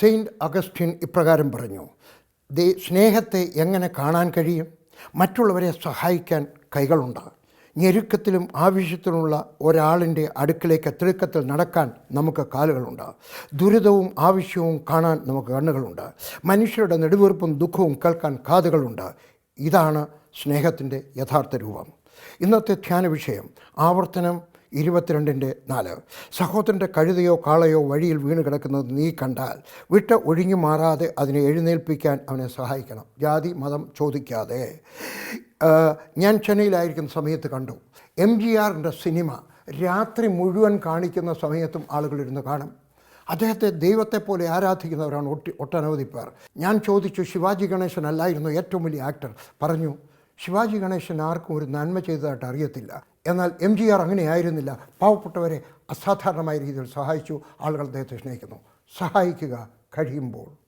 Saint Augustine ഇപ്രകാരം പറഞ്ഞു സ്നേഹത്തെ എങ്ങനെ കാണാൻ കഴിയും? മറ്റുള്ളവരെ സഹായിക്കാൻ കൈകളുണ്ട്. ഞെരുക്കത്തിലും ആവശ്യത്തിലുമുള്ള ഒരാളിന്റെ അടുക്കിലേക്ക് തിടുക്കത്തിൽ നടക്കാൻ നമുക്ക് കാലുകളുണ്ട്. ദുരിതവും ആവശ്യവും കാണാൻ നമുക്ക് കണ്ണുകളുണ്ട്. മനുഷ്യരുടെ നെടുവീർപ്പും ദുഃഖവും കേൾക്കാൻ കാതുകളുണ്ട്. ഇതാണ് സ്നേഹത്തിന്റെ യഥാർത്ഥ രൂപം. ഇന്നത്തെ ധ്യാന വിഷയം ആവർത്തനം ഇരുപത്തിരണ്ടിന്റെ നാല്. സഹോദരന്റെ കഴുതയോ കാളയോ വഴിയിൽ വീണ് കിടക്കുന്നത് നീ കണ്ടാൽ വിട്ട ഒഴിഞ്ഞു മാറാതെ അതിനെ എഴുന്നേൽപ്പിക്കാൻ അവനെ സഹായിക്കണം. ജാതി മതം ചോദിക്കാതെ. ഞാൻ ചെന്നൈയിലായിരിക്കുന്ന സമയത്ത് കണ്ടു. എം ജി ആറിന്റെ സിനിമ രാത്രി മുഴുവൻ കാണിക്കുന്ന സമയത്തും ആളുകളിരുന്ന് കാണും. അദ്ദേഹത്തെ ദൈവത്തെ പോലെ ആരാധിക്കുന്നവരാണ് ഒട്ടി ഒട്ടനവധി പേർ. ഞാൻ ചോദിച്ചു ശിവാജി ഗണേശൻ അല്ലായിരുന്നു ഏറ്റവും വലിയ ആക്ടർ? പറഞ്ഞു ശിവാജി ഗണേശൻ ആർക്കും ഒരു നന്മ ചെയ്തതായിട്ട് അറിയത്തില്ല. എന്നാൽ എം ജി ആർ അങ്ങനെയായിരുന്നില്ല പാവപ്പെട്ടവരെ അസാധാരണമായ രീതിയിൽ സഹായിച്ചു. ആളുകൾ അദ്ദേഹത്തെ സ്നേഹിക്കുന്നു. സഹായിക്കുക കഴിയുമ്പോൾ.